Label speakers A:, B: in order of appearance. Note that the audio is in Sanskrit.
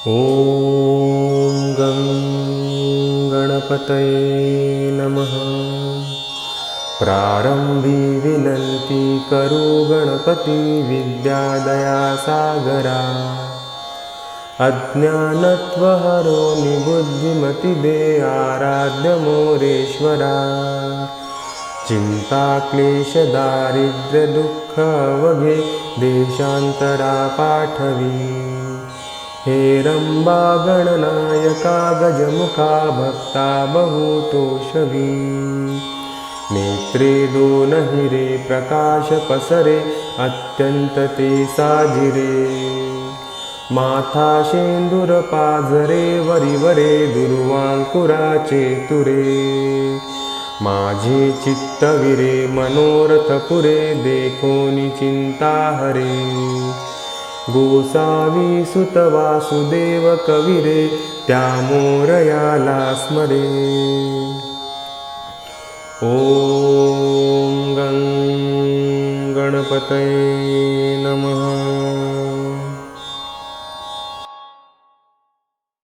A: ॐ गं गणपतये नमः। प्रारम्भी विनन्ति करो गणपति विद्यादयासागरा। अज्ञानत्वहरो निबुद्धिमतिदे आराध्यमोरेश्वरा चिन्ताक्लेशदारिद्र्यदुःखवगे देशान्तरा पाठवी हे रम्बा गणनायका गजमुखा भक्ता बहुतोषवी. नेत्रे दोन हिरे प्रकाश पसरे अत्यंत ते साजिरे. माथा शेंदूर पाझरे वरिवरे दुर्वांकुराचे तुरे माझे चित्तविरे मनोरथपुरे देखोनि चिंता हरे गोसावी सुतवासुदेव कविरे त्यामोरयाला स्मरे ॐ गं गणपतये